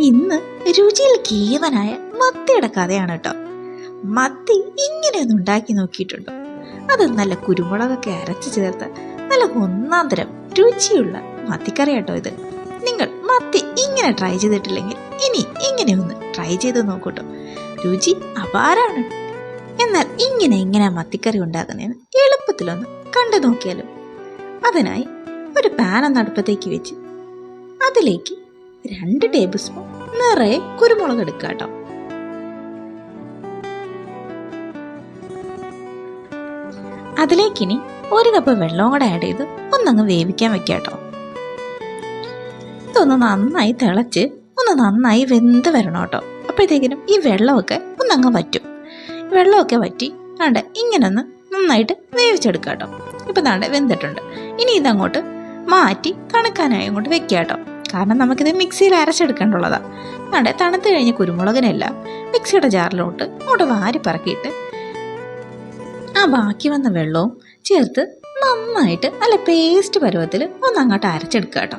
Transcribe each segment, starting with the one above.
ഇന്ന് രുചിയിൽ കീവനായ മത്തിയുടെ കഥയാണ് കേട്ടോ മത്തി ഇങ്ങനെയൊന്നും ഉണ്ടാക്കി നോക്കിയിട്ടുണ്ടോ. അത് നല്ല കുരുമുളകൊക്കെ അരച്ചു ചേർത്ത് നല്ല ഒന്നാം തരം രുചിയുള്ള മത്തിക്കറി കേട്ടോ ഇത്. നിങ്ങൾ മത്തി ഇങ്ങനെ ട്രൈ ചെയ്തിട്ടില്ലെങ്കിൽ ഇനി ഇങ്ങനെ ഒന്ന് ട്രൈ ചെയ്ത് നോക്കൂട്ടോ. രുചി അപാരാണ്. എന്നാൽ ഇങ്ങനെ ഇങ്ങനെ മത്തിക്കറി ഉണ്ടാക്കുന്നതിന് എളുപ്പത്തിലൊന്ന് കണ്ടു നോക്കിയാലും. അതിനായി ഒരു പാൻ ഒന്ന് അടുപ്പത്തേക്ക് വെച്ച് അതിലേക്ക് രണ്ട് ടേബിൾ സ്പൂൺ നിറയെ കുരുമുളക് എടുക്കുക കേട്ടോ. അതിലേക്കിനി ഒരു കപ്പ് വെള്ളവും കൂടെ ആഡ് ചെയ്ത് ഒന്നങ്ങ് വേവിക്കാൻ വെക്കാം കേട്ടോ. ഇതൊന്ന് നന്നായി തിളച്ച് ഒന്ന് നന്നായി വെന്ത് വരണം കേട്ടോ. അപ്പോഴത്തേക്കിനും ഈ വെള്ളമൊക്കെ ഒന്നങ്ങ് വറ്റും. വെള്ളമൊക്കെ വറ്റി ആണ്ട് ഇങ്ങനെ ഒന്ന് നന്നായിട്ട് വേവിച്ചെടുക്കുക കേട്ടോ. ഇപ്പം ദാണ്ട് വെന്തിട്ടുണ്ട്. ഇനി ഇതങ്ങോട്ട് മാറ്റി തണുക്കാനായി അങ്ങോട്ട് വെക്കുക കേട്ടോ. കാരണം നമുക്കിത് മിക്സിയിൽ അരച്ചെടുക്കേണ്ടുള്ളതാണ് അതുകൊണ്ട് തണുത്ത് കഴിഞ്ഞ കുരുമുളകിനെല്ലാം മിക്സിയുടെ ജാറിലോട്ട് അങ്ങോട്ട് വാരി പറക്കിയിട്ട് ആ ബാക്കി വന്ന വെള്ളവും ചേർത്ത് നന്നായിട്ട് നല്ല പേസ്റ്റ് പരുവത്തിൽ ഒന്ന് അങ്ങോട്ട് അരച്ചെടുക്കുക കേട്ടോ.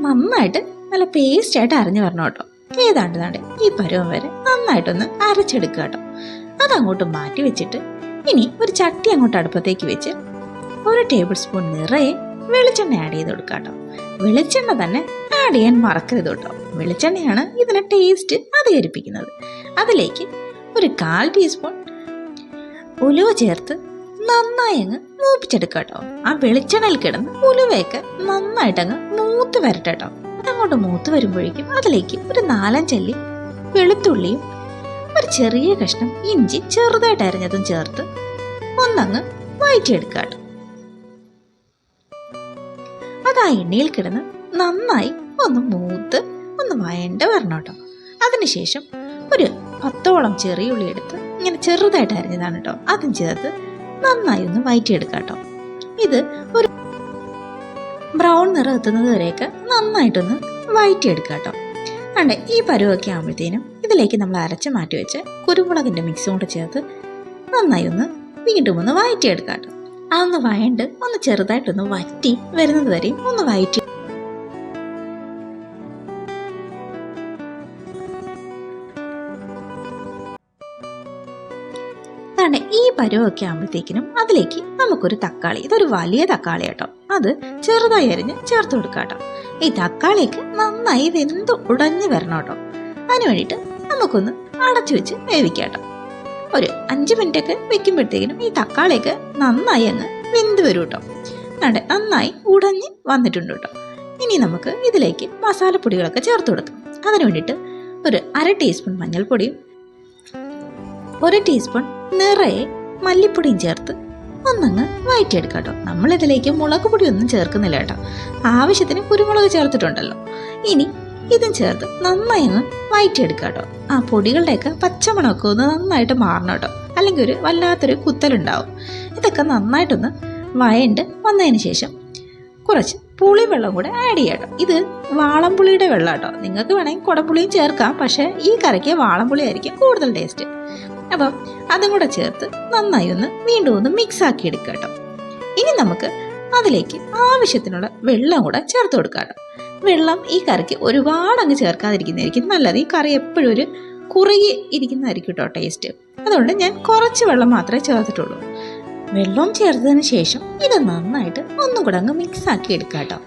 നന്നായിട്ട് നല്ല പേസ്റ്റ് ആയിട്ട് അരഞ്ഞു വരണം കേട്ടോ. ഏതാണ്ട് താണ്ട് ഈ പരുവം വരെ നന്നായിട്ടൊന്ന് അരച്ചെടുക്കുക കേട്ടോ. അതങ്ങോട്ട് മാറ്റി വെച്ചിട്ട് ഇനി ഒരു ചട്ടി അങ്ങോട്ട് അടുപ്പത്തേക്ക് വെച്ച് ഒരു ടേബിൾ സ്പൂൺ നിറയെ വെളിച്ചെണ്ണ ആഡ് ചെയ്ത് കൊടുക്കുക കേട്ടോ. വെളിച്ചെണ്ണ തന്നെ ആഡ് ചെയ്യാൻ മറക്കരുത് കേട്ടോ വെളിച്ചെണ്ണയാണ് ഇതിന് ടേസ്റ്റ് അധികരിപ്പിക്കുന്നത്. അതിലേക്ക് ഒരു കാൽ ടീസ്പൂൺ ഉലുവ ചേർത്ത് നന്നായി അങ്ങ് മൂപ്പിച്ചെടുക്കുക കേട്ടോ ആ വെളിച്ചെണ്ണയിൽ കിടന്ന് ഉലുവയൊക്കെ നന്നായിട്ട് അങ്ങ് മൂത്ത് വരട്ടെ കേട്ടോ അങ്ങോട്ട് മൂത്ത് വരുമ്പോഴേക്കും അതിലേക്ക് ഒരു നാലഞ്ചല്ലി വെളുത്തുള്ളിയും ഒരു ചെറിയ കഷ്ണം ഇഞ്ചി ചെറുതായിട്ട് അരിഞ്ഞതും ചേർത്ത് ഒന്നങ്ങ് വയറ്റിയെടുക്കുക കേട്ടോ അത് ആ എണ്ണയിൽ കിടന്ന് നന്നായി ഒന്ന് മൂത്ത് ഒന്ന് വയണ്ട വരണം കേട്ടോ. അതിനുശേഷം ഒരു പത്തോളം ചെറിയ ഉള്ളി എടുത്ത് ഇങ്ങനെ ചെറുതായിട്ട് അരിഞ്ഞതാണ് കേട്ടോ. അതും ചേർത്ത് നന്നായി ഒന്ന് വയറ്റിയെടുക്കാം കേട്ടോ. ഇത് ഒരു ബ്രൗൺ നിറം എത്തുന്നത് വരെയൊക്കെ നന്നായിട്ടൊന്ന് വയറ്റിയെടുക്കാം കേട്ടോ. അണ്ടേ ഈ പരുവൊക്കെ ആകുമ്പോഴത്തേനും ഇതിലേക്ക് നമ്മൾ അരച്ച് മാറ്റി വെച്ച് കുരുമുളകിന്റെ മിക്സും കൂടെ ചേർത്ത് നന്നായി ഒന്ന് വീണ്ടും ഒന്ന് വയറ്റിയെടുക്കാം കേട്ടോ. അതൊന്ന് വയണ്ട് ഒന്ന് ചെറുതായിട്ടൊന്ന് വറ്റി വരുന്നത് വരെയും ഒന്ന് വയറ്റി പരുവൊക്കെ ആകുമ്പോഴത്തേക്കിനും അതിലേക്ക് നമുക്കൊരു തക്കാളി ഇതൊരു വലിയ തക്കാളി കേട്ടോ. അത് ചെറുതായി അരിഞ്ഞ് ചേർത്ത് കൊടുക്കാം കേട്ടോ. ഈ തക്കാളിക്ക് നന്നായി വെന്ത് ഉടഞ്ഞു വരണം കേട്ടോ. അതിന് വേണ്ടിയിട്ട് നമുക്കൊന്ന് അടച്ചു വെച്ച് വേവിക്കാം കേട്ടോ. ഒരു അഞ്ച് മിനിറ്റ് ഒക്കെ വെക്കുമ്പോഴത്തേക്കിനും ഈ തക്കാളിയൊക്കെ നന്നായി അങ്ങ് വെന്ത് വരും കേട്ടോ. അതെ നന്നായി ഉടഞ്ഞ് വന്നിട്ടുണ്ട് കേട്ടോ. ഇനി നമുക്ക് ഇതിലേക്ക് മസാലപ്പൊടികളൊക്കെ ചേർത്ത് കൊടുക്കാം. അതിന് വേണ്ടിയിട്ട് ഒരു അര ടീസ്പൂൺ മഞ്ഞൾപ്പൊടിയും ഒരു ടീസ്പൂൺ നിറയെ മല്ലിപ്പൊടിയും ചേർത്ത് ഒന്നങ്ങ് വഴറ്റിയെടുക്കാം കേട്ടോ നമ്മളിതിലേക്ക് മുളക് പൊടി ഒന്നും ചേർക്കുന്നില്ല കേട്ടോ. ആവശ്യത്തിന് കുരുമുളക് ചേർത്തിട്ടുണ്ടല്ലോ. ഇനി ഇതും ചേർത്ത് നന്നായി ഒന്ന് വഴറ്റിയെടുക്കുക കേട്ടോ ആ പൊടികളുടെയൊക്കെ പച്ചമണമൊക്കെ ഒന്ന് നന്നായിട്ട് മാറണം കേട്ടോ. അല്ലെങ്കിൽ ഒരു വല്ലാത്തൊരു കുത്തലുണ്ടാവും. ഇതൊക്കെ നന്നായിട്ടൊന്ന് വയണ്ട് വന്നതിന് ശേഷം കുറച്ച് പുളി വെള്ളം കൂടെ ആഡ് ചെയ്യാം കേട്ടോ. ഇത് വാളംപുളിയുടെ വെള്ളം കേട്ടോ നിങ്ങൾക്ക് വേണമെങ്കിൽ കുടപ്പുളിയും ചേർക്കാം. പക്ഷേ ഈ കറിക്ക് വാളംപുളി ആയിരിക്കും കൂടുതൽ ടേസ്റ്റ് അപ്പം അതും കൂടെ ചേർത്ത് നന്നായി ഒന്ന് വീണ്ടും ഒന്ന് മിക്സ് ആക്കി എടുക്കുക കേട്ടോ. ഇനി നമുക്ക് അതിലേക്ക് ആവശ്യത്തിനുള്ള വെള്ളം കൂടെ ചേർത്ത് കൊടുക്കാം കേട്ടോ. വെള്ളം ഈ കറിക്ക് ഒരുപാട് അങ്ങ് ചേർക്കാതിരിക്കുന്നതായിരിക്കും നല്ലത്. ഈ കറി എപ്പോഴും ഒരു കുറുകി ഇരിക്കുന്നതായിരിക്കും കേട്ടോ ടേസ്റ്റ് അതുകൊണ്ട് ഞാൻ കുറച്ച് വെള്ളം മാത്രമേ ചേർത്തിട്ടുള്ളൂ. വെള്ളം ചേർത്തതിന് ശേഷം ഇത് നന്നായിട്ട് ഒന്നും കൂടെ അങ്ങ് മിക്സ് ആക്കി എടുക്കാം കേട്ടോ.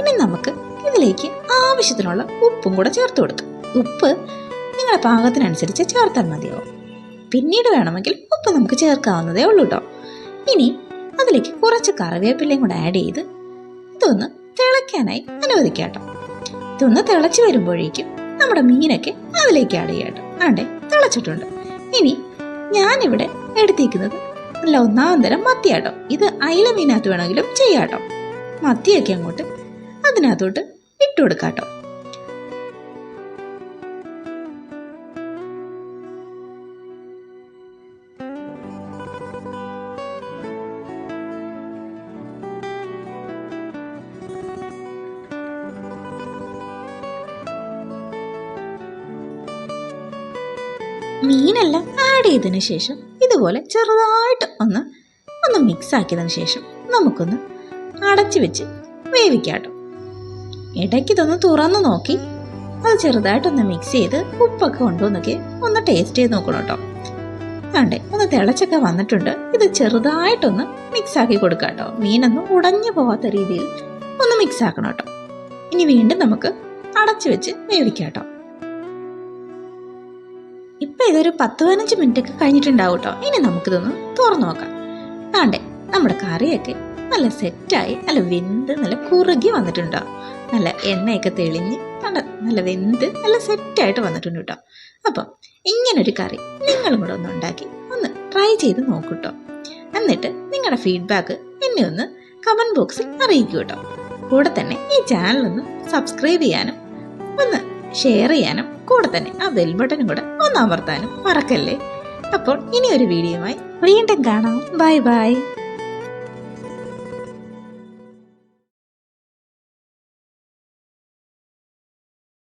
ഇനി നമുക്ക് ഇതിലേക്ക് ആവശ്യത്തിനുള്ള ഉപ്പും കൂടെ ചേർത്ത് കൊടുക്കാം. ഉപ്പ് നിങ്ങളുടെ പാകത്തിനനുസരിച്ച് ചേർത്താൽ മതിയാവും. പിന്നീട് വേണമെങ്കിൽ ഉപ്പ് നമുക്ക് ചേർക്കാവുന്നതേ ഉള്ളൂ കേട്ടോ ഇനി അതിലേക്ക് കുറച്ച് കറിവേപ്പിലയും കൂടെ ആഡ് ചെയ്ത് ഇതൊന്ന് തിളയ്ക്കാനായി അനുവദിക്കാം കേട്ടോ ഇതൊന്ന് തിളച്ച് വരുമ്പോഴേക്കും നമ്മുടെ മീനൊക്കെ അതിലേക്ക് ആഡ് ചെയ്യാം കേട്ടോ തിളച്ചിട്ടുണ്ട്. ഇനി ഞാനിവിടെ എടുത്തേക്കുന്നത് നല്ല ഒന്നാം തരം മത്തിയാട്ടോ ഇത് അയില മീനകത്ത് വേണമെങ്കിലും ചെയ്യാട്ടോ മത്തിയൊക്കെ അങ്ങോട്ട് അതിനകത്തോട്ട് ഇട്ട് കൊടുക്കാട്ടോ മീനെല്ലാം ആഡ് ചെയ്തതിന് ശേഷം ഇതുപോലെ ചെറുതായിട്ട് ഒന്ന് ഒന്ന് മിക്സ് ആക്കിയതിന് ശേഷം നമുക്കൊന്ന് അടച്ചു വെച്ച് വേവിക്കാം കേട്ടോ ഇടയ്ക്ക് ഇതൊന്ന് തുറന്നു നോക്കി. അത് ചെറുതായിട്ടൊന്ന് മിക്സ് ചെയ്ത് ഉപ്പൊക്കെ ഉണ്ടോ എന്നൊക്കെ ഒന്ന് ടേസ്റ്റ് ചെയ്ത് നോക്കണം കേട്ടോ കണ്ടേ ഒന്ന് തിളച്ചൊക്കെ വന്നിട്ടുണ്ട്. ഇത് ചെറുതായിട്ടൊന്ന് മിക്സ് ആക്കി കൊടുക്കാം കേട്ടോ മീനൊന്നും ഉടഞ്ഞു പോവാത്ത രീതിയിൽ ഒന്ന് മിക്സ് ആക്കണം കേട്ടോ ഇനി വീണ്ടും നമുക്ക് അടച്ചു വെച്ച് വേവിക്കാം കേട്ടോ ഇതൊരു പത്ത് പതിനഞ്ച് മിനിറ്റ് ഒക്കെ കഴിഞ്ഞിട്ടുണ്ടാവും കേട്ടോ ഇനി നമുക്കിതൊന്ന് തുറന്നു നോക്കാം. ആണ്ടേ നമ്മുടെ കറിയൊക്കെ നല്ല സെറ്റായി നല്ല വെന്ത് നല്ല കുറുകി വന്നിട്ടുണ്ടോ. നല്ല എണ്ണയൊക്കെ തെളിഞ്ഞ് നല്ല നല്ല വെന്ത് നല്ല സെറ്റായിട്ട് വന്നിട്ടുണ്ട് കേട്ടോ. അപ്പം ഇങ്ങനൊരു കറി നിങ്ങളും കൂടെ ഒന്ന് ഉണ്ടാക്കി ഒന്ന് ട്രൈ ചെയ്ത് നോക്കൂ കേട്ടോ. എന്നിട്ട് നിങ്ങളുടെ ഫീഡ്ബാക്ക് എന്നെ ഒന്ന് കമന്റ് ബോക്സിൽ അറിയിക്കൂ കേട്ടോ. കൂടെ തന്നെ ഈ ചാനൽ ഒന്ന് സബ്സ്ക്രൈബ് ചെയ്യാനും ഒന്ന് ഷെയർ ചെയ്യാനും കൂടെ തന്നെ ആ ബെൽ ബട്ടനും കൂടെ ഒന്ന് അമർത്താനും മറക്കല്ലേ? അപ്പോൾ ഇനി ഒരു വീഡിയോയുമായി വീണ്ടും കാണാം. Bye bye